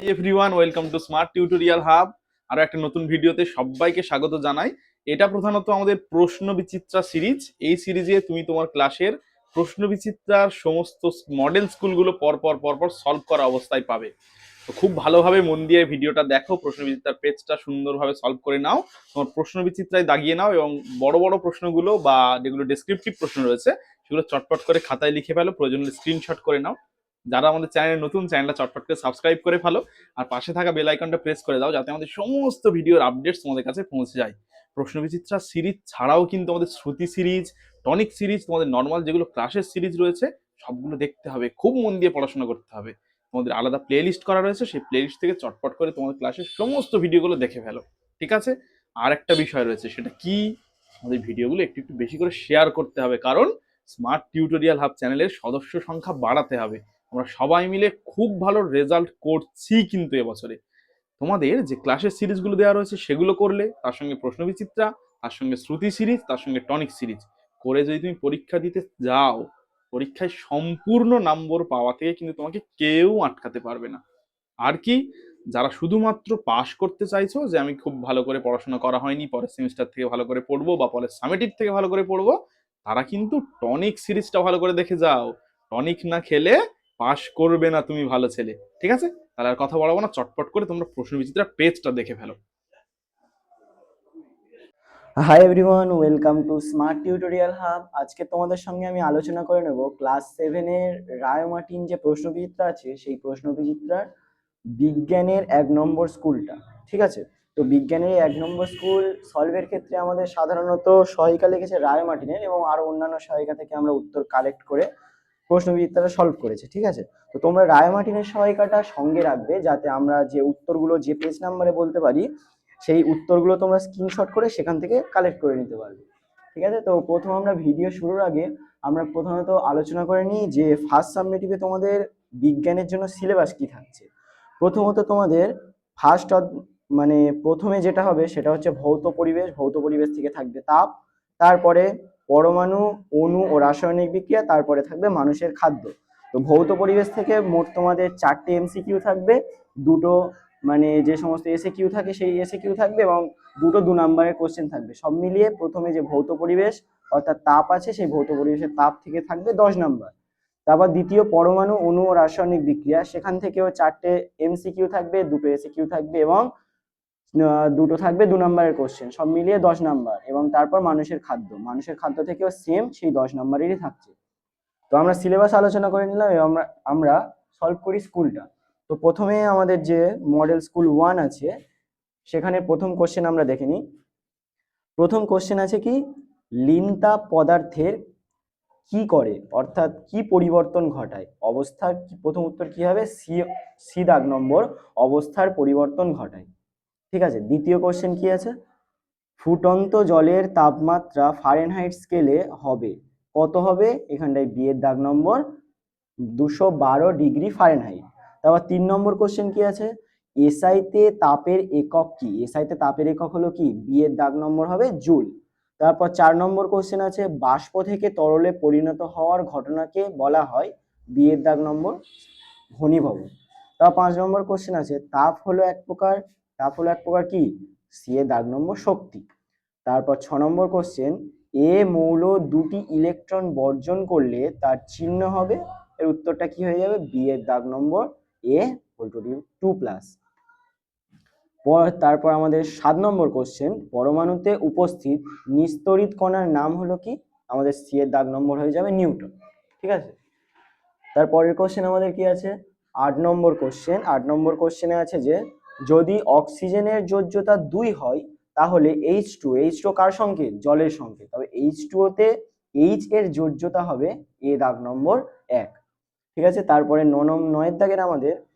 Everyone, welcome to smart tutorial hub. আরও একটা নতুন ভিডিওতে সবাইকে স্বাগত জানাই। এটা প্রধানত আমাদের প্রশ্ন বিচিত্রা সিরিজ। এই সিরিজে তুমি তোমার ক্লাসের প্রশ্ন বিচিত্রার সমস্ত মডেল স্কুলগুলো পর পর পর পর সলভ করা অবস্থায় পাবে। তো খুব ভালোভাবে মন দিয়ে ভিডিওটা দেখো, প্রশ্ন বিচিত্রার পেজটা সুন্দরভাবে সলভ করে নাও। তোমার প্রশ্ন বিচিত্রায় দাগিয়ে নাও এবং বড় বড় প্রশ্নগুলো বা যেগুলো ডেসক্রিপটিভ প্রশ্ন রয়েছে, সেগুলো চটপট করে খাতায় লিখে ফেলো, প্রয়োজনে স্ক্রিনশট করে নাও। যারা আমাদের চ্যানেলে নতুন, চ্যানেলটা চটপট করে সাবস্ক্রাইব করে ফেলো আর পাশে থাকা বেল আইকনটা প্রেস করে দাও যাতে আমাদের সমস্ত ভিডিওর আপডেটস তোমাদের কাছে পৌঁছে যায়। প্রশ্ন বিচিত্রা সিরিজ ছাড়াও কিন্তু আমাদের শ্রুতি সিরিজ টনিক সিরিজ তোমাদের নর্মাল যেগুলো ক্লাসের সিরিজ রয়েছে, সবগুলো দেখতে হবে। খুব মন দিয়ে পড়াশোনা করতে হবে। তোমাদের আলাদা প্লে লিস্ট করা রয়েছে, সেই প্লে লিস্ট থেকে চটপট করে তোমাদের ক্লাসের সমস্ত ভিডিওগুলো দেখে ফেলো। ঠিক আছে? আর একটা বিষয় রয়েছে, সেটা কি? আমাদের ভিডিওগুলো একটু একটু বেশি করে শেয়ার করতে হবে। কারণ স্মার্ট টিউটোরিয়াল হাব চ্যানেলের সদস্য সংখ্যা বাড়াতে হবে। আমরা সবাই মিলে খুব ভালো রেজাল্ট করছি কিন্তু এবছরে। তোমাদের যে ক্লাসের সিরিজগুলো দেওয়া রয়েছে সেগুলো করলে, তার সঙ্গে প্রশ্ন বিচিত্রা, তার সঙ্গে শ্রুতি সিরিজ, তার সঙ্গে টনিক সিরিজ করে যদি তুমি পরীক্ষা দিতে যাও, পরীক্ষায় সম্পূর্ণ নম্বর পাওয়া থেকে কিন্তু তোমাকে কেউ আটকাতে পারবে না। আর কি, যারা শুধুমাত্র পাশ করতে চাইছো যে আমি খুব ভালো করে পড়াশোনা করা হয়নি, পরের সেমিস্টার থেকে ভালো করে পড়ব বা পরের সামেটিভ থেকে ভালো করে পড়ব, তারা কিন্তু টনিক সিরিজটা ভালো করে দেখে যাও। টনিক না খেলে পাশ করবে না তুমি ভালো ছেলে, ঠিক আছে? তাহলে আর কথা বলব না, চটপট করে তোমরা প্রশ্ন বিচিত্রা পেজটা দেখে ফেলো। Hi everyone welcome to smart tutorial hub আজকে তোমাদের সঙ্গে আমি আলোচনা করে নেব ক্লাস সেভেনের রায় মার্টিন যে প্রশ্নবিচিত্রা আছে, সেই প্রশ্নবিচিত্রার বিজ্ঞানের এক নম্বর স্কুলটা, ঠিক আছে? তো বিজ্ঞানের এক নম্বর স্কুল সলভের ক্ষেত্রে আমাদের সাধারণত সহায়িকা লিখেছে রায় মার্টিনের এবং আরও অন্যান্য সহায়িকা থেকে আমরা উত্তর কালেক্ট করে প্রশ্নবিচিত্রাটা সলভ করেছে, ঠিক আছে? তো তোমরা রায় মার্টিনের সহায়িকাটা সঙ্গে রাখবে যাতে আমরা যে উত্তরগুলো যে পেজ নাম্বারে বলতে পারি, সেই উত্তরগুলো তোমরা স্ক্রিনশট করে সেখান থেকে কালেক্ট করে নিতে পারবে। ঠিক আছে? তো প্রথম আমরা ভিডিও শুরুর আগে আমরা প্রথমত আলোচনা করে নিই যে ফার্স্ট সাবমিটিভে তোমাদের বিজ্ঞানের জন্য সিলেবাস কি থাকছে। প্রথমত তোমাদের ফার্স্ট মানে প্রথমে যেটা হবে সেটা হচ্ছে ভৌত পরিবেশ ভৌত পরিবেশ থেকে থাকবে তাপ, তারপরে পরমাণু, অণু ও রাসায়নিক বিক্রিয়া, তারপরে থাকবে মানুষের খাদ্য। তো ভৌত পরিবেশ থেকে মোট তোমাদের চারটে এমসিকিউ থাকবে, দুটো মানে যে সমস্ত এসে কিউ থাকে সেই এসে কিউ থাকবে এবং দুটো দু নম্বরের কোশ্চেন থাকবে। সব মিলিয়ে প্রথমে যে ভৌত পরিবেশ, অর্থাৎ তাপ আছে, সেই ভৌত পরিবেশের তাপ থেকে থাকবে দশ নম্বর তারপর দ্বিতীয় পরমাণু, অণু ও রাসায়নিক বিক্রিয়া, সেখান থেকেও চারটে এমসিকিউ থাকবে, দুটো এসে কিউ থাকবে এবং দুটো থাকবে দু নম্বরের কোশ্চেন সব মিলিয়ে দশ নাম্বার এবং তারপর মানুষের খাদ্য। মানুষের খাদ্য থেকেও সেম সেই দশ নম্বরেরই থাকছে। তো আমরা সিলেবাস আলোচনা করে নিলাম এবং আমরা আমরা সলভ করি স্কুলটা তো প্রথমে আমাদের যে মডেল স্কুল ওয়ান আছে, সেখানে প্রথম কোশ্চেন আমরা দেখে নিই। প্রথম কোশ্চেন আছে কি, লিনতা পদার্থের কি করে? অর্থাৎ কি পরিবর্তন ঘটায়? অবস্থার প্রথম উত্তর কি হবে? সি সি দাগ নম্বর, অবস্থার পরিবর্তন ঘটায়। ঠিক আছে, দ্বিতীয় কোশ্চেন কি আছে? ফুটন্ত জলের তাপমাত্রা ফারেনহাইট স্কেলে হবে। কত হবে? এখানটায় বিয়ের দাগ নম্বর দুশো বারো ডিগ্রি ফারেনহাইট তারপর তিন নম্বর কোশ্চেন কি আছে? এসআইতে তাপের একক কি? এসআইতে তাপের একক হলো কি? বিয়ের দাগ নম্বর হবে জুল। তারপর চার নম্বর কোশ্চেন আছে, বাষ্প থেকে তরলে পরিণত হওয়ার ঘটনাকে বলা হয় বিয়ের দাগ নম্বর ঘনীভবন। তারপর পাঁচ নম্বর কোশ্চেন আছে, তাপ হলো এক প্রকার তাপ হলো এক প্রকার কি? সি এর দাগ নম্বর শক্তি। তারপর ছ নম্বর কোশ্চেন এ মৌল দুটি ইলেকট্রন বর্জন করলে তার চিহ্ন হবে? এর উত্তরটা কি হয়ে যাবে? বি এর দাগ নম্বর এ টু প্লাস পর তারপর আমাদের সাত নম্বর কোশ্চেন পরমাণুতে উপস্থিত নিস্তরিত কণার নাম হলো কি? আমাদের সি এর দাগ নম্বর হয়ে যাবে নিউটন। ঠিক আছে? তারপরের কোশ্চেন আমাদের কি আছে? আট নম্বর কোশ্চেন আট নম্বর কোশ্চেনে আছে যে যদি অক্সিজেনের যোজ্যতা দুই হয়, তাহলে এইচ টু এইচ টু কার সংকেত জলের সংকেত তবে এইচ টুতে এইচ এর যোজ্যতা হবে এ দাগ নম্বর এক। ঠিক আছে? তারপরে ন নম- নয়ের দাগের আমাদের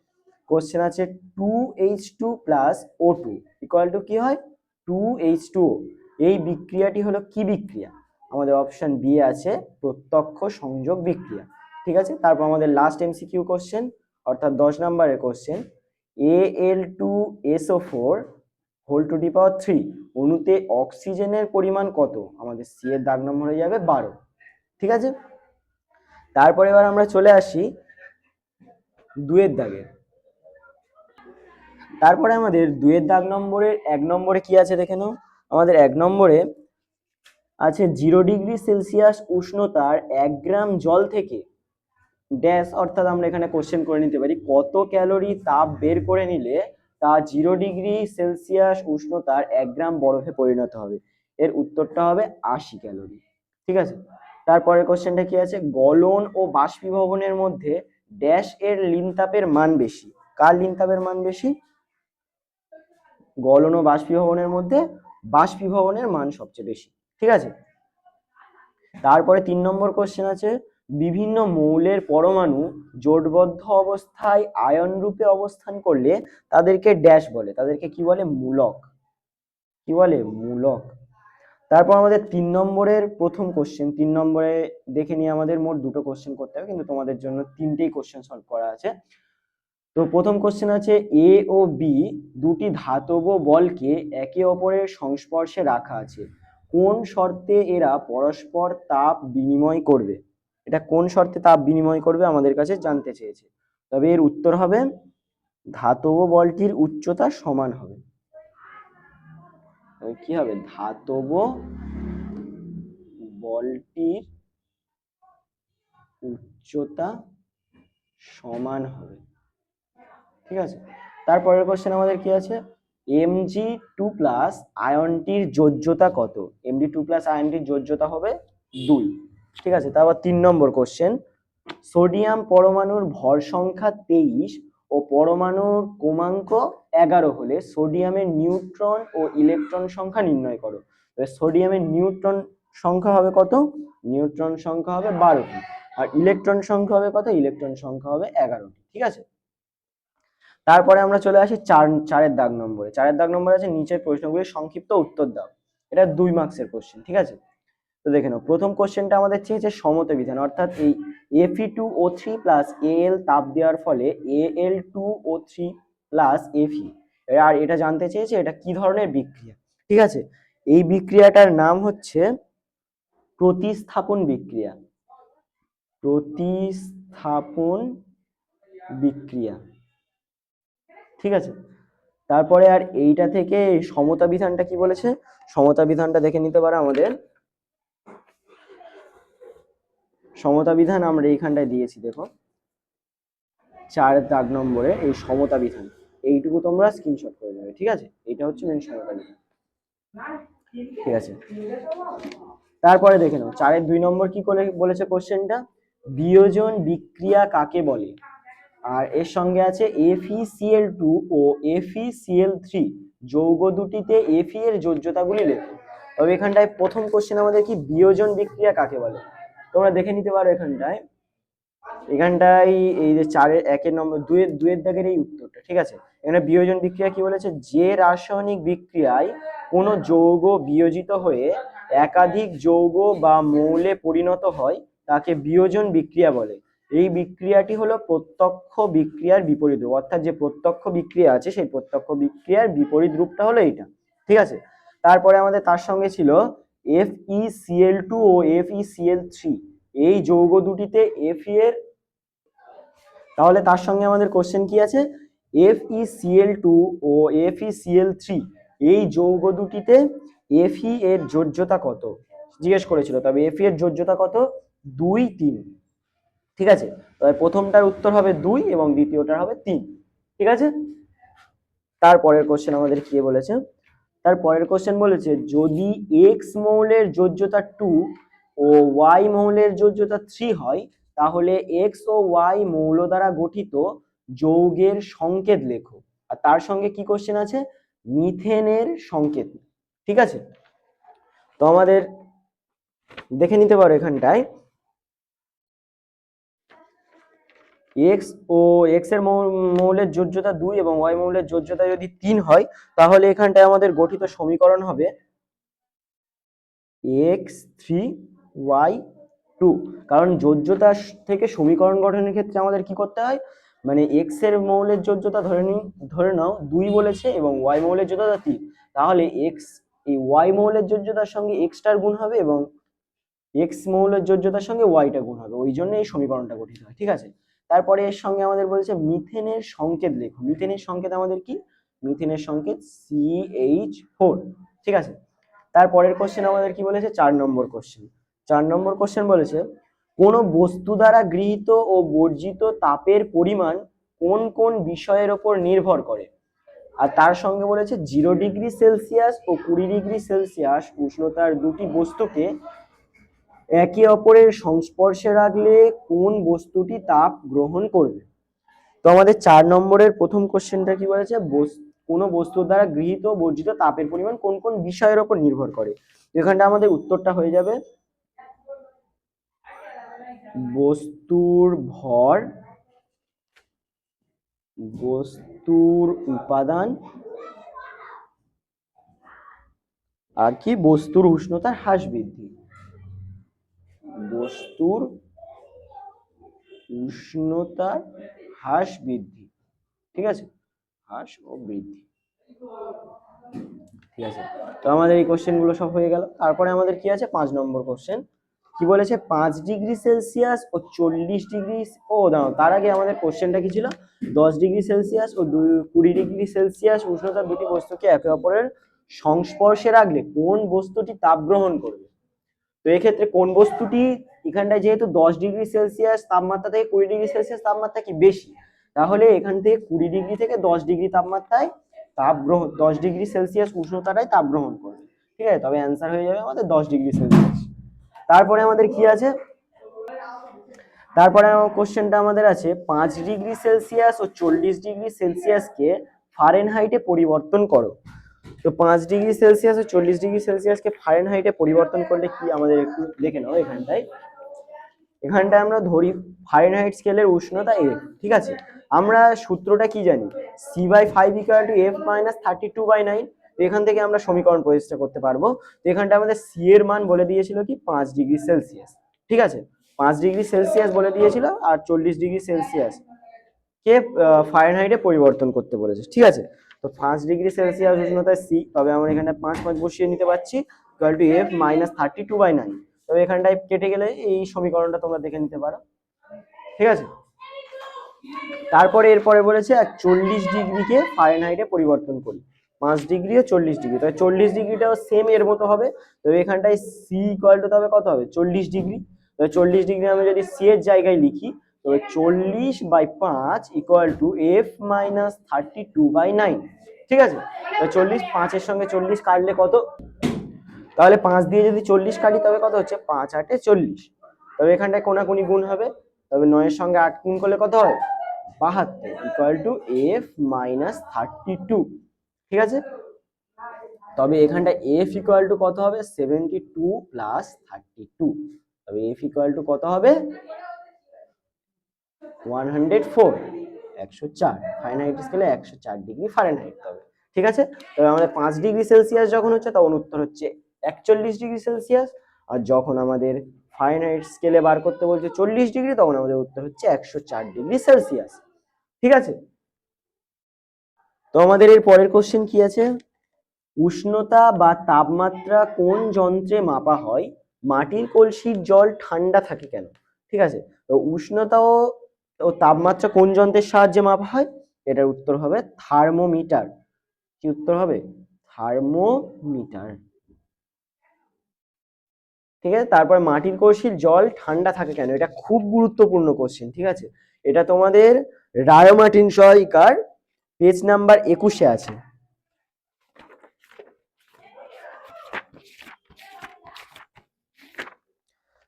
কোশ্চেন আছে two H two plus O two equal to কি হয়? টু এইচ টু এই বিক্রিয়াটি হলো কি বিক্রিয়া? আমাদের অপশন বি আছে প্রত্যক্ষ সংযোগ বিক্রিয়া। ঠিক আছে? তারপর আমাদের লাস্ট এমসিকিউ কোশ্চেন অর্থাৎ দশ নম্বরের question A L two SO four whole to the power three অণুতে অক্সিজেনের পরিমাণ কত? আমাদের সি এর দাগ নম্বর হয়ে যাবে বারো। ঠিক আছে? তারপর এবার আমরা চলে আসি দুয়ের দাগে। তারপরে আমাদের দুয়ের দাগ নম্বরের এক নম্বরে কি আছে দেখে নাও? আমাদের এক নম্বরে আছে জিরো ডিগ্রি সেলসিয়াস উষ্ণতার এক গ্রাম জল থেকে ড্যাশ অর্থাৎ আমরা এখানে কোশ্চেন করে নিতে পারি, কত ক্যালোরি তাপ বের করে নিলে তা জিরো ডিগ্রি সেলসিয়াস উষ্ণতার এক গ্রাম বরফে পরিণত হবে? এর উত্তরটা হবে আশি ক্যালোরি ঠিক আছে? তারপরের কোশ্চেনটা কি আছে? গলন ও বাষ্পীভবনের মধ্যে ড্যাশ এর লিনতাপের মান বেশি, কার লিনতাপের মান বেশি? গলন ও বাষ্পীভবনের মধ্যে বাষ্পীভবনের মান সবচেয়ে বেশি, ঠিক আছে? তারপরে তিন নম্বর কোশ্চেন আছে বিভিন্ন মৌলের পরমাণু জোটবদ্ধ অবস্থায় আয়ন রূপে অবস্থান করলে তাদেরকে ড্যাশ বলে। তাদেরকে কি বলে? মূলক। কি বলে? মূলক। তারপর আমাদের তিন নম্বরের প্রথম কোশ্চেন তিন নম্বরে দেখে নিয়ে আমাদের মোট দুটো কোশ্চেন করতে হবে, কিন্তু তোমাদের জন্য তিনটেই কোশ্চেন সলভ করা আছে। তো প্রথম কোশ্চেন আছে এ ও বি দুটি ধাতব বলকে একে অপরের সংস্পর্শে রাখা আছে। কোন শর্তে এরা পরস্পর তাপ বিনিময় করবে? এটা কোন শর্তে তাপ বিনিময় করবে আমাদের কাছে জানতে চেয়েছে। তবে এর উত্তর হবে, ধাতব বলটির উচ্চতা সমান হবে। কি হবে? ধাতব বলটির উচ্চতা সমান হবে। ঠিক আছে? তারপরের কোশ্চেন আমাদের কি আছে? এমজি টু প্লাস আয়নটির যোজ্যতা কত? এমডি টু প্লাস আয়নটির যোজ্যতা হবে দুই। ঠিক আছে? তারপর তিন নম্বর কোশ্চেন সোডিয়াম পরমাণুর ভর সংখ্যা তেইশ ও পরমাণুর ক্রমাঙ্ক এগারো হলে সোডিয়ামের নিউট্রন ও ইলেকট্রন সংখ্যা নির্ণয় করো। সোডিয়ামের নিউট্রন সংখ্যা হবে কত? নিউট্রন সংখ্যা হবে বারোটি আর ইলেকট্রন সংখ্যা হবে কত? ইলেকট্রন সংখ্যা হবে এগারোটি ঠিক আছে? তারপরে আমরা চলে আসি চার, চারের দাগ নম্বরে। চারের দাগ নম্বরে আছে নিচের প্রশ্নগুলির সংক্ষিপ্ত উত্তর দাও। এটা দুই মার্কসের কোশ্চেন ঠিক আছে? তো দেখে নাও, প্রথম কোশ্চেনটা আমাদের চেয়েছে সমতা বিধান, অর্থাৎ এই Fe two O three plus A L তাপ দেওয়ার ফলে A L two O three plus Fe আর এটা জানতে চেয়েছে এটা কি ধরনের বিক্রিয়া? ঠিক আছে? এই বিক্রিয়াটার নাম হচ্ছে প্রতিস্থাপন বিক্রিয়া। প্রতিস্থাপন বিক্রিয়া। ঠিক আছে? তারপরে আর এইটা থেকে সমতা বিধানটা কি বলেছে? সমতা বিধানটা দেখে নিতে পারো আমাদের। সমতা বিধান আমরা এইখানটায় দিয়েছি, দেখো। চার দাগ নম্বরে এই সমতা বিধান এইটুকু তোমরা স্ক্রিনশট করে নেবে, ঠিক আছে? এটা হচ্ছে মেন সমতা বিধান ঠিক আছে? তারপরে দেখে নাও, চারের দুই নম্বর কি করে বলেছে কোশ্চেনটা বিয়োজন বিক্রিয়া কাকে বলে? আর এর সঙ্গে আছে এফিসিএল টু ও এফিসিএল থ্রি যৌগ দুটিতে এফি এর যোজ্যতাগুলি লেখো। তবে এখানটায় প্রথম কোশ্চেন আমাদের কি? বিয়োজন বিক্রিয়া কাকে বলে? তোমরা দেখে নিতে পারো এখানটায়। এখানটায় এই যে চারের, একের নম্বর, দুয়ের দুয়ের দাগের এই উত্তরটা, ঠিক আছে? এখানে বিয়োজন বিক্রিয়া কি বলেছে? যে রাসায়নিক বিক্রিয়ায় কোনো যৌগ বিয়োজিত হয়ে একাধিক যৌগ বা মৌলে পরিণত হয়, তাকে বিয়োজন বিক্রিয়া বলে। এই বিক্রিয়াটি হলো প্রত্যক্ষ বিক্রিয়ার বিপরীত রূপ। অর্থাৎ যে প্রত্যক্ষ বিক্রিয়া আছে, সেই প্রত্যক্ষ বিক্রিয়ার বিপরীত রূপটা হলো এইটা। ঠিক আছে? তারপরে আমাদের তার সঙ্গে ছিল F E C L two ও F E C L three এই যৌগ দুটিতে এফ এর, তাহলে তার সঙ্গে আমাদের কোশ্চেন কি আছে? এফ ই সিএল টু ও এফ ই সিএল থ্রি এই যৌগ দুটিতে এফ ই এর যোজ্যতা কত? জিজ্ঞেস করেছিল, তবে এফ এর যোজ্যতা কত? দুই তিন। ঠিক আছে? তবে প্রথমটার উত্তর হবে দুই এবং দ্বিতীয়টার হবে তিন। ঠিক আছে? তারপরের কোশ্চেন আমাদের কি বলেছে? তার পরের কোশ্চেন বলেছে, যদি এক্স মৌলের যোজ্যতা টু ও ওয়াই মৌলের যোজ্যতা থ্রি হয়, তাহলে এক্স ও ওয়াই মৌল দ্বারা গঠিত যৌগের সংকেত লেখো। আর তার সঙ্গে কি কোশ্চেন আছে? মিথেনের সংকেত। ঠিক আছে? তো আমাদের দেখে নিতে পারো এখানটায়। এক্স ও এক্সের মৌলের যোজ্যতা দুই এবং ওয়াই মৌলের যোজ্যতা যদি তিন হয়, তাহলে এখানটায় আমাদের গঠিত সমীকরণ হবে এক্স থ্রি ওয়াই টু। কারণ যোজ্যতা থেকে সমীকরণ গঠনের ক্ষেত্রে আমাদের কি করতে হয়? মানে এক্সের মৌলের যোজ্যতা ধরে নি, ধরে নাও, দুই বলেছে এবং ওয়াই মৌলের যোজ্যতা তিন। তাহলে এক্স, এই ওয়াই মৌলের যোজ্যতার সঙ্গে এক্সটার গুণ হবে এবং এক্স মৌলের যোজ্যতার সঙ্গে ওয়াইটা গুণ হবে। ওই জন্য এই সমীকরণটা গঠিত হয়, ঠিক আছে? তারপরে এর সঙ্গে আমাদের বলেছে মিথেনের সংকেত লেখো। মিথেনের সংকেত আমাদের কি? মিথেনের সংকেত সি এইচ ফোর ঠিক আছে? তারপরের কোশ্চেন আমাদের কি বলেছে? চার নম্বর কোশ্চেন চার নম্বর কোশ্চেন বলেছে, কোন বস্তু দ্বারা গৃহীত ও বর্জিত তাপের পরিমাণ কোন কোন বিষয়ের ওপর নির্ভর করে? আর তার সঙ্গে বলেছে, জিরো ডিগ্রি সেলসিয়াস ও কুড়ি ডিগ্রি সেলসিয়াস উষ্ণতার দুটি বস্তুকে একে অপরের সংস্পর্শে রাখলে কোন বস্তুটি তাপ গ্রহণ করবে? তো আমাদের চার নম্বরের প্রথম কোশ্চেনটা কি বলেছে? কোনো বস্তুর দ্বারা গৃহীত বর্জিত তাপের পরিমাণ কোন কোন বিষয়ের ওপর নির্ভর করে? এখানটা আমাদের উত্তরটা হয়ে যাবে। বস্তুর ভর, বস্তুর উপাদান, আর কি? বস্তুর উষ্ণতার হ্রাস বৃদ্ধি। বস্তুর উষ্ণতার হ্রাস বৃদ্ধি। ঠিক আছে? হ্রাস ও বৃদ্ধি। ঠিক আছে? তো আমাদের এই কোশ্চেনগুলো সব হয়ে গেল। তারপরে আমাদের কি আছে? পাঁচ নম্বর কোশ্চেন কি বলেছে? পাঁচ ডিগ্রি সেলসিয়াস ও চল্লিশ ডিগ্রি ও, দাঁড়াও। তার আগে আমাদের কোশ্চেনটা কি ছিল? দশ ডিগ্রি সেলসিয়াস ও কুড়ি ডিগ্রি সেলসিয়াস উষ্ণতার দুটি বস্তুকে একে অপরের সংস্পর্শে রাখলে কোন বস্তুটি তাপ গ্রহণ করবে? এক্ষেত্রে কোন বস্তুটি এখানটায় যেহেতু দশ ডিগ্রি সেলসিয়াস তাপমাত্রা থেকে কুড়ি ডিগ্রি সেলসিয়াস তাপমাত্রা কি বেশি? তাহলে এখান থেকে কুড়ি ডিগ্রি থেকে দশ ডিগ্রি তাপমাত্রায় তাপ গ্রহণ দশ ডিগ্রি সেলসিয়াস উষ্ণতাটাই তাপ গ্রহণ করবে। ঠিক আছে? তবে অ্যান্সার হয়ে যাবে আমাদের দশ ডিগ্রি সেলসিয়াস। তারপরে আমাদের কি আছে? তারপরে কোশ্চেনটা আমাদের আছে, পাঁচ ডিগ্রি সেলসিয়াস ও চল্লিশ ডিগ্রি সেলসিয়াসকে ফারেনহাইটে পরিবর্তন করো। তো পাঁচ ডিগ্রি সেলসিয়াস ও চল্লিশ ডিগ্রি সেলসিয়াসকে ফারেনহাইটে পরিবর্তন করলে কি আমাদের একটু দেখে নাও এখানটায়। এখানটায় আমরা ধরি ফারেনহাইট স্কেলের উষ্ণতা এফ ঠিক আছে? আমরা সূত্রটা কি জানি? C by five equal to F minus thirty two by nine তো এখান থেকে আমরা সমীকরণ প্রতিষ্ঠা করতে পারব। তো এখানটা আমাদের সি এর মান বলে দিয়েছিল কি? পাঁচ ডিগ্রি সেলসিয়াস, ঠিক আছে? পাঁচ ডিগ্রি সেলসিয়াস বলে দিয়েছিল আর চল্লিশ ডিগ্রি সেলসিয়াস কে ফারেনহাইটে পরিবর্তন করতে বলেছে, ঠিক আছে? তো পাঁচ ডিগ্রি সেলসিয়াস উষ্ণতায় সি তবে আমরা এখানে পাঁচ পাঁচ বসিয়ে নিতে পারছি। Equal to F minus thirty two by nine তবে এখানটায় কেটে গেলে এই সমীকরণটা তোমরা দেখে নিতে পারো। ঠিক আছে? তারপরে এরপরে বলেছে আর চল্লিশ ডিগ্রিকে ফারেনহাইটে পরিবর্তন করি। পাঁচ ডিগ্রি ও চল্লিশ ডিগ্রি তবে চল্লিশ ডিগ্রিটাও সেম এর মতো হবে। তবে এখানটায় সি ইকুয়াল টু তবে কত হবে? চল্লিশ ডিগ্রি। তবে চল্লিশ ডিগ্রি আমি যদি সি এর জায়গায় লিখি তবে চল্লিশ বাই পাঁচ equal to F minus thirty two by nine ঠিক আছে? চল্লিশ পাঁচের সঙ্গে চল্লিশ কাটলে কত? তাহলে পাঁচ দিয়ে যদি চল্লিশ কাটি, তবে কত হচ্ছে? পাঁচ আটে চল্লিশ। তবে এখানটায় কোনাকুনি গুণ হবে। তবে নয়ের সঙ্গে আট গুণ করলে কত হয়? বাহাত্তর। Equal to F minus thirty two ঠিক আছে? তবে এখানটা এফ ইকুয়াল টু কত হবে? Seventy two plus thirty two তবে এফ ইকুয়াল টু কত হবে? ওয়ান হান্ড্রেড ফোর, একশো চার ফারেনহাইট স্কেলে একশো চার ডিগ্রি ফারেনহাইট তবে ঠিক আছে? তবে আমাদের পাঁচ ডিগ্রি সেলসিয়াস যখন হচ্ছে, তখন উত্তর হচ্ছে একচল্লিশ ডিগ্রি সেলসিয়াস আর যখন আমাদের ফারেনহাইট স্কেলে বার করতে বলছে চল্লিশ ডিগ্রি তখন আমাদের উত্তর হচ্ছে একশো চার ডিগ্রি সেলসিয়াস ঠিক আছে? তো আমাদের এর পরের কোশ্চেন কি আছে? উষ্ণতা বা তাপমাত্রা কোন যন্ত্রে মাপা হয়? মাটির কলসির জল ঠান্ডা থাকে কেন? ঠিক আছে? তো উষ্ণতা ও ও তাপমাত্রা কোন যন্ত্রের সাহায্যে মাপা হয়? এটার উত্তর হবে থার্মোমিটার। কি উত্তর হবে? থার্মোমিটার। ঠিক আছে? তারপর মাটির কলসির জল ঠান্ডা থাকে কেন? এটা খুব গুরুত্বপূর্ণ কোশ্চেন ঠিক আছে? এটা তোমাদের রায়োমার্টিন সহায়িকার পেজ নাম্বার একুশে আছে।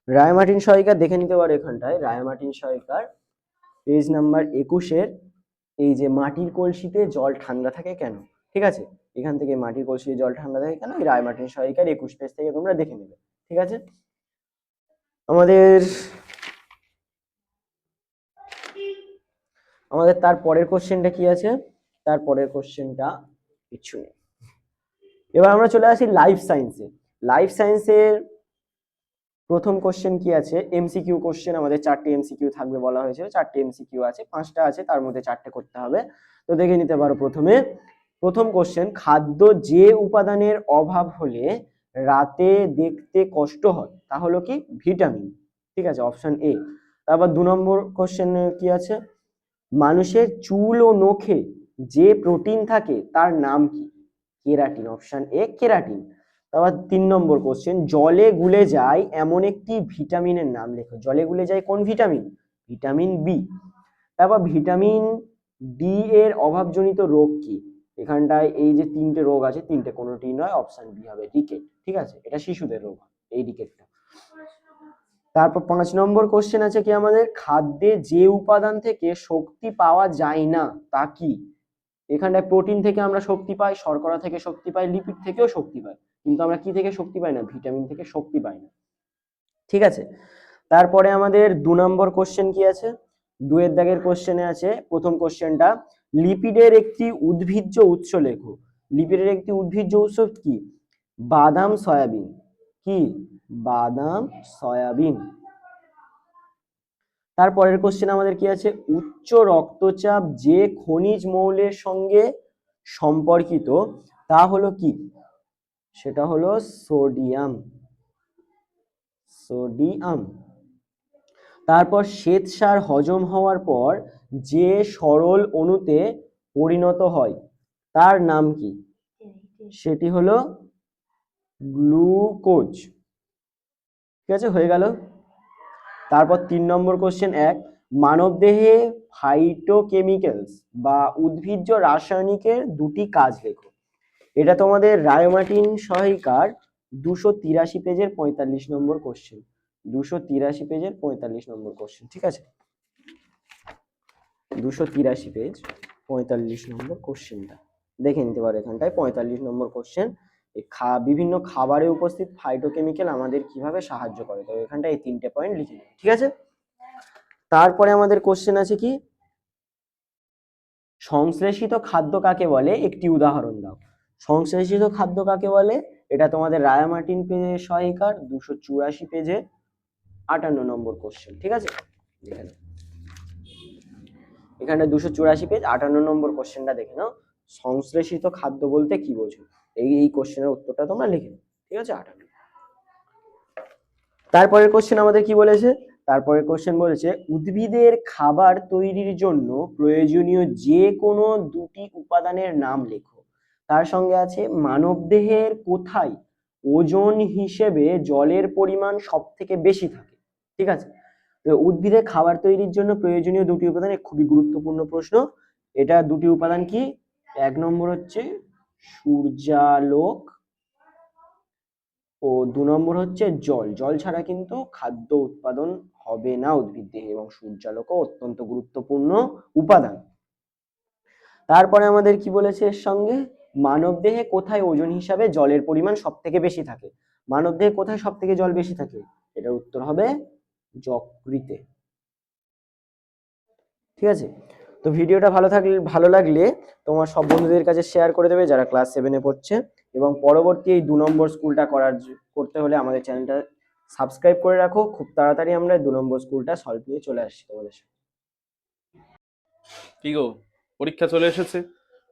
রায়মার্টিন সহায়িকা দেখে নিতে পারো এখানটায়। রায়মার্টিন সহায়িকার পেজ নাম্বার একুশের এই যে মাটির কলসিতে জল ঠান্ডা থাকে কেন? ঠিক আছে? এখান থেকে মাটির কলসিতে জল ঠান্ডা থাকে কেন? এই রায়মার্টিন সহায়িকার একুশ পেজ থেকে তোমরা দেখে নেবে। ঠিক আছে? আমাদের আমাদের তার পরের কোশ্চেনটা কি আছে? তার পরের কোশ্চেনটা কিছু নেই। এবার আমরা চলে আসি লাইফ সায়েন্সে লাইফ সায়েন্সের প্রথম কোশ্চেন কি আছে? এমসিকিউ কোশ্চেন আমাদের চারটে এমসিকিউ থাকবে বলা হয়েছিল। চারটে এমসিকিউ আছে, পাঁচটা আছে, তার মধ্যে চারটে করতে হবে। তো দেখে নিতে পারো প্রথমে। প্রথম কোশ্চেন খাদ্য যে উপাদানের অভাব হলে রাতে দেখতে কষ্ট হয়, তা হলো কি? ভিটামিন। ঠিক আছে অপশন এ তারপর দু নম্বর কোশ্চেন কি আছে? মানুষের চুল ও নখে যে প্রোটিন থাকে, তার নাম কি? কেরাটিন। Option A keratin. তারপর তিন নম্বর কোশ্চেন জলে গুলে যায় এমন একটি ভিটামিনের নাম লেখো। জলে গুলে যায় কোন ভিটামিন ভিটামিন বি তারপর ভিটামিন ডি এর অভাবজনিত রোগ কি? এখানটায় এই যে তিনটে রোগ আছে, তিনটে কোনোটি নয় অপশন বি হবে রিকেট ঠিক আছে? এটা শিশুদের রোগ, এই রিকেটটা তারপর পাঁচ নম্বর কোশ্চেন আছে কি আমাদের? খাদ্যে যে উপাদান থেকে শক্তি পাওয়া যায় না, তা কি? এখানটায় প্রোটিন থেকে আমরা শক্তি পাই, শর্করা থেকে শক্তি পাই লিপিড থেকেও শক্তি পাই। কিন্তু আমরা কি থেকে শক্তি পাই না? ভিটামিন থেকে শক্তি পাই না। ঠিক আছে? তারপরে আমাদের দু নম্বর কোশ্চেন কি আছে? দুয়ের দাগের কোশ্চেনে আছে। প্রথম কোশ্চেনটা লিপিডের একটি উদ্ভিজ্জ উৎস লেখো। লিপিডের একটি উদ্ভিজ্জ উৎস কি? বাদাম, সয়াবিন। কি? বাদাম, সয়াবিন। তারপরের কোশ্চেন আমাদের কি আছে? উচ্চ রক্তচাপ যে খনিজ মৌলের সঙ্গে সম্পর্কিত, তা হলো কি? সেটা হলো সোডিয়াম। সোডিয়াম। তারপর শ্বেতসার হজম হওয়ার পর যে সরল অণুতে পরিণত হয়, তার নাম কি? সেটি হলো গ্লুকোজ। ঠিক আছে, হয়ে গেল। তারপর তিন নম্বর কোশ্চেন এক, মানবদেহে ফাইটোকেমিক্যালস বা উদ্ভিজ্জ রাসায়নিকের দুটি কাজ লেখো। এটা তোমাদের রায়োমার্টিন সহায়িকার দুশো তিরাশি পেজের পঁয়তাল্লিশ নম্বর কোশ্চেন দুশো তিরাশি পেজের পঁয়তাল্লিশ নম্বর কোশ্চেন ঠিক আছে? দুশো তিরাশি পেজ, পঁয়তাল্লিশ নম্বর কোশ্চেনটা দেখে নিতে পারো এখানটায়, পঁয়তাল্লিশ নম্বর কোশ্চেন খা, বিভিন্ন খাবারে উপস্থিত ফাইটোকেমিক্যাল আমাদের কীভাবে সাহায্য করে? তো এখানটা এই তিনটে পয়েন্ট লিখে নেবে ঠিক আছে? তারপরে আমাদের কোশ্চেন আছে কি? সংশ্লেষিত খাদ্য কাকে বলে? একটি উদাহরণ দাও। সংশ্লেষিত খাদ্য কাকে বলে? এটা তোমাদের রায়ামার্টিন পেজের সহায়িকার দুশো চুরাশি পেজে আটান্ন নম্বর কোশ্চেন ঠিক আছে? দেখে নাও। এখানে দুশো চুরাশি পেজ, আটান্ন নম্বর কোশ্চেনটা দেখে নাও। সংশ্লেষিত খাদ্য বলতে কি বোঝো? এই এই কোশ্চেনের উত্তরটা তোমরা লিখে নাও, ঠিক আছে? আটান্ন। তারপরের কোশ্চেন আমাদের কি বলেছে? তারপরের কোশ্চেন বলেছে, উদ্ভিদের খাবার তৈরির জন্য প্রয়োজনীয় যে কোনো দুটি উপাদানের নাম লেখো। তার সঙ্গে আছে মানবদেহের কোথায় ওজন হিসেবে জলের পরিমাণ সব থেকে বেশি থাকে, ঠিক আছে? তো উদ্ভিদের খাবার তৈরির জন্য প্রয়োজনীয় দুটি উপাদান খুবই গুরুত্বপূর্ণ প্রশ্ন। এটা দুটি উপাদান কি? এক নম্বর হচ্ছে সূর্যালোক ও দু নম্বর হচ্ছে জল। জল ছাড়া কিন্তু খাদ্য উৎপাদন হবে না উদ্ভিদ দেহে এবং সূর্যালোকও অত্যন্ত গুরুত্বপূর্ণ উপাদান। তারপরে আমাদের কি বলেছে এর সঙ্গে? মানবদেহে কোথায় ওজন হিসাবে জলের পরিমাণ সব থেকে বেশি থাকে? মানবদেহে কোথায় সব থেকে জল বেশি থাকে? এটার উত্তর হবে যকৃতে। ঠিক আছে? তো ভিডিওটা ভালো থাকলে, ভালো লাগলে তোমার সব বন্ধুদের কাছে শেয়ার করে দেবে যারা ক্লাস সেভেনে পড়ছে। এবং পরবর্তী এই দু নম্বর স্কুলটা করার করতে হলে আমাদের চ্যানেলটা সাবস্ক্রাইব করে রাখো। খুব তাড়াতাড়ি আমরা দু নম্বর স্কুলটা সলভ নিয়ে চলে আসছি তোমাদের সাথে পরীক্ষা চলে এসেছে।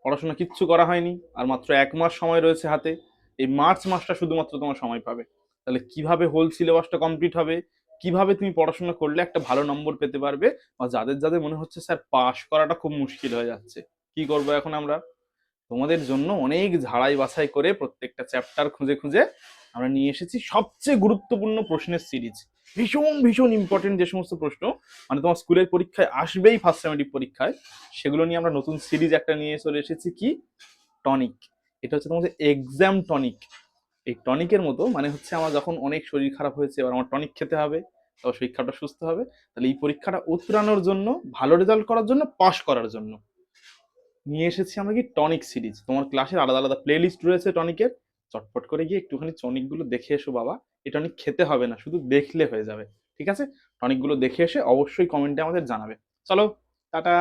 পড়াশোনা কিচ্ছু করা হয়নি, আর মাত্র এক মাস সময় রয়েছে হাতে, এই মার্চ মাসটা শুধুমাত্র তোমার সময় পাবে। তাহলে কীভাবে হোল সিলেবাসটা কমপ্লিট হবে, কীভাবে তুমি পড়াশোনা করলে একটা ভালো নম্বর পেতে পারবে, বা যাদের যাদের মনে হচ্ছে, স্যার পাশ করাটা খুব মুশকিল হয়ে যাচ্ছে, কি করব এখন আমরা? তোমাদের জন্য অনেক ঝাড়াই বাছাই করে প্রত্যেকটা চ্যাপ্টার খুঁজে খুঁজে আমরা নিয়ে এসেছি সবচেয়ে গুরুত্বপূর্ণ প্রশ্নের সিরিজ। ভীষণ ভীষণ ইম্পর্টেন্ট যে সমস্ত প্রশ্ন মানে তোমার স্কুলের পরীক্ষায় আসবেই ফার্স্ট সেমেটিভ পরীক্ষায়, সেগুলো নিয়ে আমরা নতুন সিরিজ একটা নিয়ে চলে এসেছি কি? টনিক এটা হচ্ছে তোমাদের এক্সাম টনিক এই টনিকের মতো মানে হচ্ছে আমার যখন অনেক শরীর খারাপ হয়েছে, এবার আমার টনিক খেতে হবে তবে শরীরটা সুস্থ হবে, তাহলে এই পরীক্ষাটা উতরানোর জন্য, ভালো রেজাল্ট করার জন্য পাশ করার জন্য। নিয়ে এসেছি আমরা কি টনিক সিরিজ। তোমার ক্লাসের আলাদা আলাদা প্লে লিস্ট রয়েছে টনিকের চটপট করে গিয়ে একটুখানি টনিকগুলো দেখে এসো বাবা। এই টনিক খেতে হবে না, শুধু দেখলে হয়ে যাবে। ঠিক আছে? টনিকগুলো দেখে এসে অবশ্যই কমেন্টে আমাদের জানাবে। চলো, টাটা!